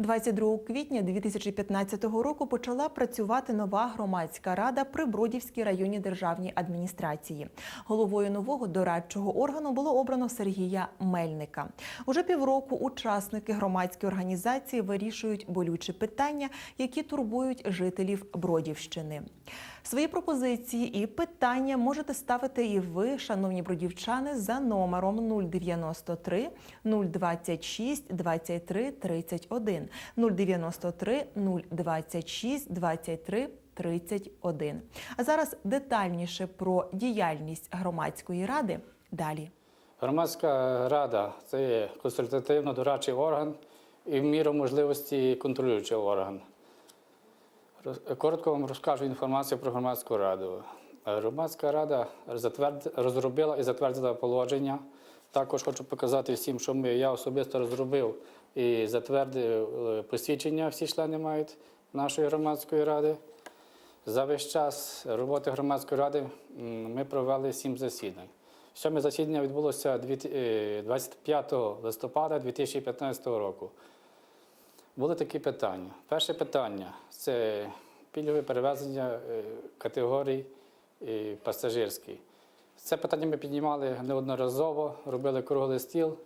22 квітня 2015 року почала працювати нова громадська рада при Бродівській районній державній адміністрації. Головою нового дорадчого органу було обрано Сергія Мельника. Уже півроку учасники громадської організації вирішують болючі питання, які турбують жителів Бродівщини. Свої пропозиції і питання можете ставити і ви, шановні бродівчани, за номером 093 026 23 31 093 026 23 31. А зараз детальніше про діяльність громадської ради далі. Громадська рада це консультативно-дорадчий орган і в міру можливості контролюючий орган. Коротко вам розкажу інформацію про громадську раду. Громадська рада розробила і затвердила положення. Також хочу показати всім, що ми, я особисто розробив і затвердив е, посвідчення, всі члени мають нашої громадської ради. За весь час роботи громадської ради ми провели сім засідань. Сьоме засідання відбулося е, 25 листопада 2015 року. Були такі питання. Перше питання це пільгове перевезення е, категорій е, пасажирських. Це питання ми піднімали неодноразово, робили круглий стіл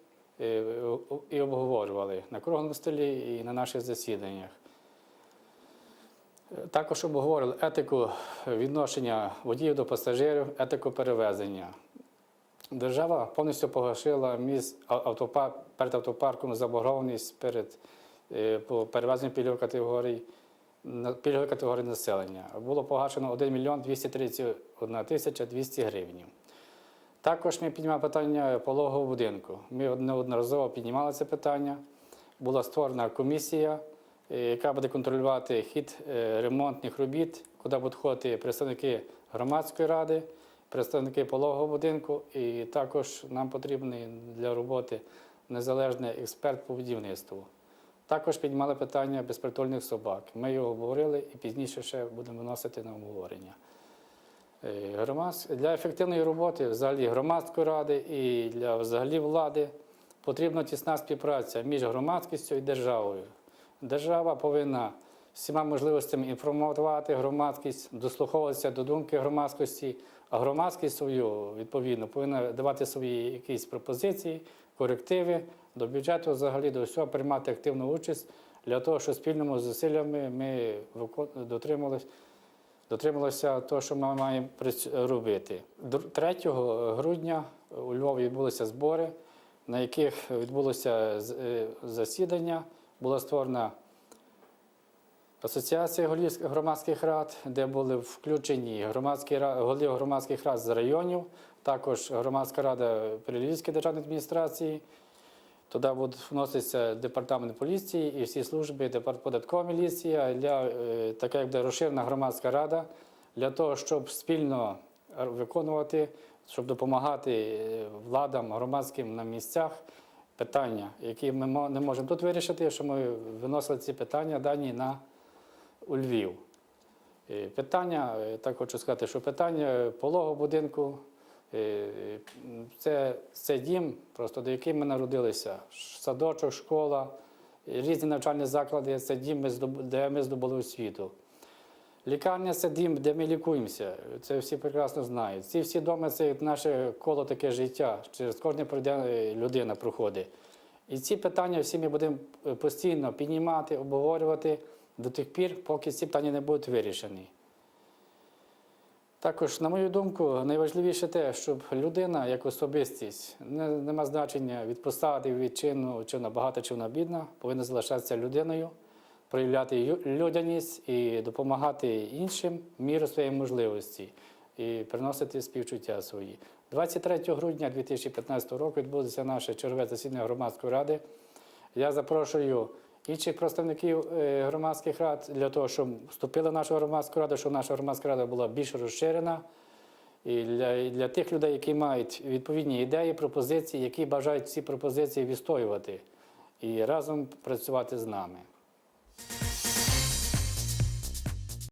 е, і обговорювали на круглому столі і на наших засіданнях. Також обговорили етику відношення водіїв до пасажирів, етику перевезення. Держава повністю погашила міст автопар, перед автопарком заборгованість перед е, по перевезенню пільгових категорій пільгової категорії населення. Було погашено 1 мільйон 231 тисяча 200 гривень. Також ми піднімали питання пологового будинку. Ми неодноразово піднімали це питання. Була створена комісія, е, яка буде контролювати хід е, ремонтних робіт, куди будуть ходити представники громадської ради, представники пологового будинку, і також нам потрібний для роботи незалежний експерт по будівництву. Також піднімали питання безпритульних собак. Ми його обговорили і пізніше ще будемо виносити на обговорення. Е, Для ефективної роботи взагалі громадської ради і для взагалі влади потрібна тісна співпраця між громадськістю і державою. Держава повинна всіма можливостями інформувати громадськість, дослуховуватися до думки громадськості, а громадськість свою відповідно повинна давати свої якісь пропозиції, корективи до бюджету, взагалі до всього приймати активну участь для того, щоб спільними зусиллями ми викон- дотрималися того, що ми маємо робити. 3 грудня у Львові відбулися збори, на яких відбулося е, засідання. Була створена Асоціація голів громадських рад, де були включені громадські голів громадських рад з районів, також громадська рада при Львівській державній адміністрації. Туди буде вноситися департамент поліції і всі служби, департ- податкова міліція, для, е, така як буде розширена громадська рада, для того, щоб спільно виконувати, щоб допомагати е, владам громадським на місцях питання, які ми не можемо тут вирішити, що ми виносили ці питання дані на у Львів. Е, Питання, так хочу сказати, що питання пологового будинку це, це дім, просто до який ми народилися. Садочок, школа, е, різні навчальні заклади це дім, де ми здобули освіту. Лікарня це дім, де ми лікуємося. Це всі прекрасно знають. Ці всі доми це наше коло таке життя. Через кожне пройде е, людина проходить. І ці питання всі ми будемо е, постійно піднімати, обговорювати до тих пір, поки ці питання не будуть вирішені. Також, на мою думку, найважливіше те, щоб людина як особистість не, нема значення від посади, від чину, чи вона багата, чи вона бідна, повинна залишатися людиною, проявляти людяність і допомагати іншим міру своєї можливості і приносити співчуття свої. 23 грудня 2015 року відбудеться наше чергове засідання громадської ради. Я запрошую інших представників е, громадських рад для того, щоб вступили в нашу громадську раду, щоб наша громадська рада була більш розширена. І для, і для тих людей, які мають відповідні ідеї, пропозиції, які бажають ці пропозиції відстоювати і разом працювати з нами.